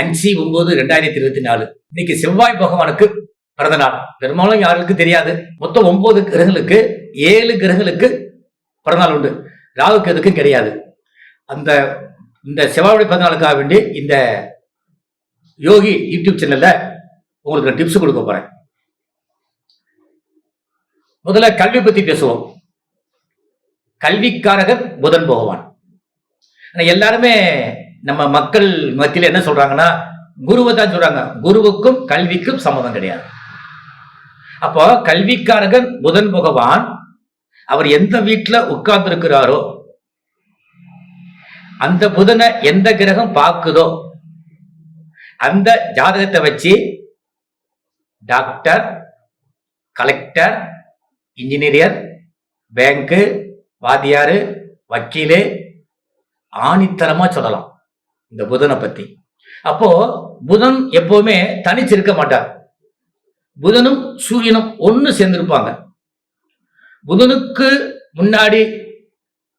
அஞ்சு ஒன்பது ரெண்டாயிரத்தி இருபத்தி நாலு. இன்னைக்கு செவ்வாய் பகவானுக்கு பிறந்த நாள். பெரும்பாலும் யாருக்கு தெரியாது. மொத்தம் ஒன்பது கிரகங்களுக்கு ஏழு கிரகங்களுக்கு பிறந்தநாள் உண்டு. ராகுக்கு எதுக்கும் கிடையாது. அந்த இந்த செவ்வாயுடைய பிறந்த நாளுக்காக வேண்டி இந்த யோகி யூடியூப் சேனல்ல உங்களுக்கு நான் டிப்ஸ் கொடுக்க போறேன். முதல்ல கல்வி பத்தி பேசுவோம். கல்விக்காரகர் புதன் பகவான். எல்லாருமே நம்ம மக்கள் மத்தியில் என்ன சொல்றாங்கன்னா குருவை தான் சொல்றாங்க. குருவுக்கும் கல்விக்கும் சம்மதம் கிடையாது. அப்போ கல்விக்காரகன் புதன் பகவான் அவர் எந்த வீட்டில் உட்கார்ந்துருக்கிறாரோ அந்த புதனை எந்த கிரகம் பார்க்குதோ அந்த ஜாதகத்தை வச்சு டாக்டர் கலெக்டர் இன்ஜினியர் பேங்க்கு வாத்தியாரு வக்கீலு ஆணித்தரமாக சொல்லலாம். இந்த புதனை பத்தி. அப்போ புதன் எப்பவுமே தனிச்சு இருக்க மாட்டார். புதனும் சூரியனும் ஒன்று சேர்ந்திருப்பாங்க. புதனுக்கு முன்னாடி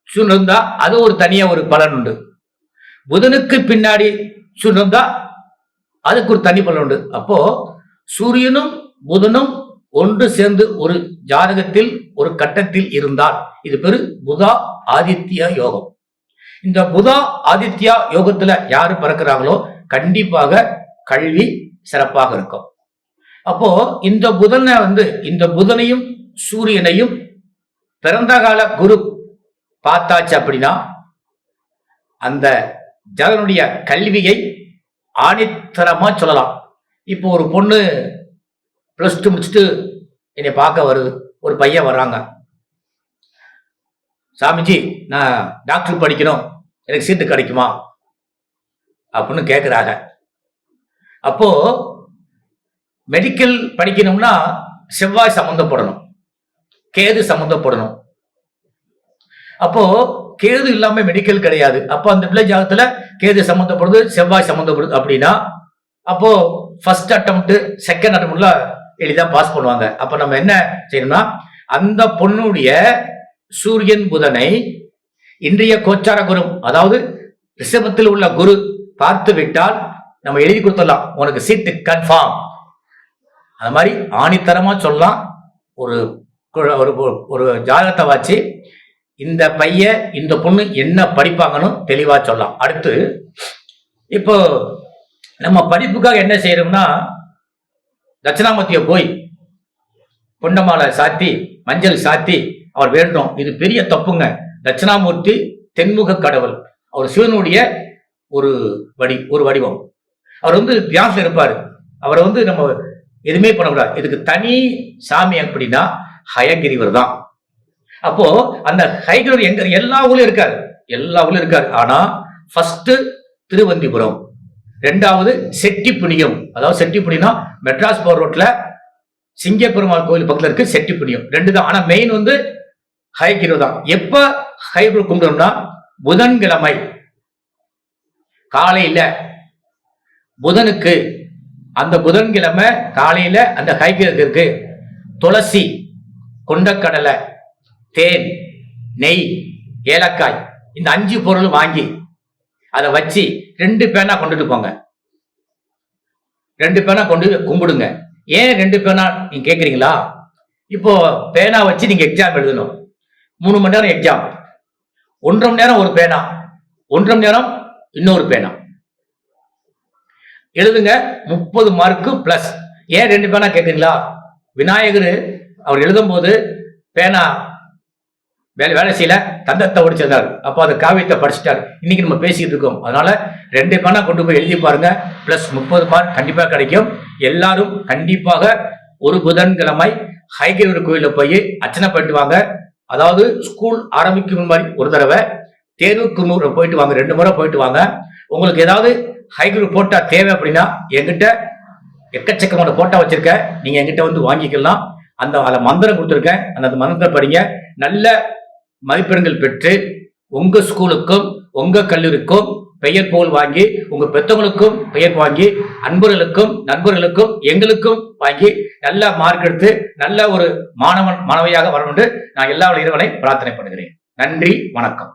சூரியன் இருந்தா அது ஒரு தனியா ஒரு பலன் உண்டு. புதனுக்கு பின்னாடி சூரியன் இருந்தா அதுக்கு ஒரு தனி பலன் உண்டு. அப்போ சூரியனும் புதனும் ஒன்று சேர்ந்து ஒரு ஜாதகத்தில் ஒரு கட்டத்தில் இருந்தால் இது பேரு புதா ஆதித்ய யோகம். இந்த புதா ஆதித்யா யோகத்துல யாரு பிறக்கிறாங்களோ கண்டிப்பாக கல்வி சிறப்பாக இருக்கும். அப்போ இந்த புதனை வந்து இந்த புதனையும் சூரியனையும் பிறந்த கால குரு பார்த்தாச்சு அப்படின்னா அந்த ஜகனுடைய கல்வியை ஆணித்தரமா சொல்லலாம். இப்போ ஒரு பொண்ணு ப்ளஸ் டூ முடிச்சுட்டு என்னை பார்க்க வருது ஒரு பையன் வர்றாங்க. சாமிஜி நான் டாக்டர் படிக்கணும். எனக்கு சீட்டு கிடைக்குமா? அப்படின்னு கேட்குறாங்க அப்போ மெடிக்கல் படிக்கணும்னா செவ்வாய் சம்மந்தப்படணும். கேது சம்மந்தப்படணும். அப்போ கேது இல்லாம மெடிக்கல் கிடையாது. அப்போ அந்த பிள்ளை ஜாதகத்துல கேது சம்மந்தப்படுது செவ்வாய் சம்மந்தப்படுது அப்படின்னா அப்போ ஃபர்ஸ்ட் அட்டம்ப்ட் செகண்ட் அட்டம்ப்ட்ல எளிதாக பாஸ் பண்ணுவாங்க. அப்போ நம்ம என்ன செய்யணும்னா அந்த பொண்ணுடைய சூரியன் புதனை இன்றைய கோச்சார குரு அதாவது ரிஷபத்தில் உள்ள குரு பார்த்து விட்டால் நம்ம எழுதி கொடுத்துடலாம். உனக்கு சீட்டு கன்ஃபார்ம் அது மாதிரி ஆணித்தரமா சொல்லலாம். ஒரு ஒரு ஒரு- ஜாதகத்தை வச்சு இந்த பையன் இந்த பொண்ணு என்ன படிப்பாங்கன்னு தெளிவா சொல்லலாம். அடுத்து இப்போ நம்ம படிப்புக்காக என்ன செய்யறோம்னா தட்சிணாமூர்த்தியை போய் பொன்னமாலை சாத்தி மஞ்சள் சாத்தி அவர் வேண்டும் இது பெரிய தப்புங்க. தட்சிணாமூர்த்தி தென்முக கடவுள். அவர் சிவனுடைய ஒரு வடி ஒரு வடிவம். அவர் வந்து தியாசம் இருப்பார். அவரை வந்து நம்ம எதுவுமே பண்ணக்கூடாது. இதுக்கு தனி சாமி அப்படின்னா ஹயகிரிவர் தான். அப்போ அந்த ஹயகிரிவர் எங்க எல்லா ஊர்லயும் இருக்காரு. எல்லா ஊர்லயும் இருக்காரு. ஆனா ஃபர்ஸ்ட் திருவந்திபுரம். ரெண்டாவது செட்டிப்புணியம் அதாவது செட்டிப்புணியம் மெட்ராஸ் போர் ரோட்ல சிங்கப்பெருமாள் கோயில் பக்கத்துல இருக்கு செட்டிப்புணியம் ரெண்டு தான் ஆனா மெயின் வந்து ஹயகிரிவர் தான் எப்ப ஹயகிரிவர் கும்பிடணும்னா புதன்கிழமை. காலையில புதனுக்கு அந்த புதன்கிழமை காலையில அந்த ஹைகிரகத்திற்கு துளசி கொண்டக்கடலை தேன் நெய் ஏலக்காய் இந்த அஞ்சு பொருள் வாங்கி அதை வச்சு ரெண்டு பேனா கொண்டுட்டு போங்க. ரெண்டு பேனா கொண்டு கும்பிடுங்க. ஏன் ரெண்டு பேனா நீங்க கேக்குறீங்களா? இப்போ பேனா வச்சு நீங்க எக்ஸாம் எழுதணும். மூணு மணி நேரம் எக்ஸாம் ஒன்றரை மணி நேரம் ஒரு பேனா. ஒன்றரை மணி நேரம் இன்னொரு பேனா. எழுதுங்க முப்பது மார்க்கு பிளஸ் ஏன் ரெண்டு பேனா கேட்குறீங்களா விநாயகர் அவர் எழுதும்போது பேனா வேலை வேலை செய்யல. தந்தத்தை ஒடிச்சிருந்தார். அப்போ அந்த காவியத்தை படிச்சிட்டார். இன்னைக்கு நம்ம பேசிக்கிட்டு இருக்கோம். அதனால ரெண்டு பேனா கொண்டு போய் எழுதி பாருங்க. பிளஸ் முப்பது மார்க் கண்டிப்பாக கிடைக்கும். எல்லாரும் கண்டிப்பாக ஒரு புதன்கிழமை ஹைகிரவர் கோயிலில் போய் அர்ச்சனை பண்ணிட்டு வாங்க. அதாவது ஸ்கூல் ஆரம்பிக்கும் முன்னாடி ஒரு தடவை தேர்வுக்கு முறை போயிட்டு வாங்க ரெண்டு முறை போயிட்டு வாங்க. உங்களுக்கு ஏதாவது ஹைகிரூ போட்டா தேவை அப்படின்னா எங்கிட்ட எக்கச்சக்கமான போட்டா வச்சிருக்கேன் நீங்க என்கிட்ட வந்து வாங்கிக்கலாம். அந்த அதில் மந்திரம் கொடுத்துருக்கேன். அந்த மந்திரத்தை படிங்க. நல்ல மதிப்பெண்கள் பெற்று உங்க ஸ்கூலுக்கும் உங்க கல்லூரிக்கும் பெயர் போல் வாங்கி உங்க பெற்றவங்களுக்கும் பெயர் வாங்கி அன்பர்களுக்கும் நண்பர்களுக்கும் எங்களுக்கும் வாங்கி நல்ல மார்க் எடுத்து நல்ல ஒரு மாணவன் மாணவியாக வரணும் என்று நான் எல்லா இறைவனை பிரார்த்தனை பண்ணுகிறேன். நன்றி வணக்கம்.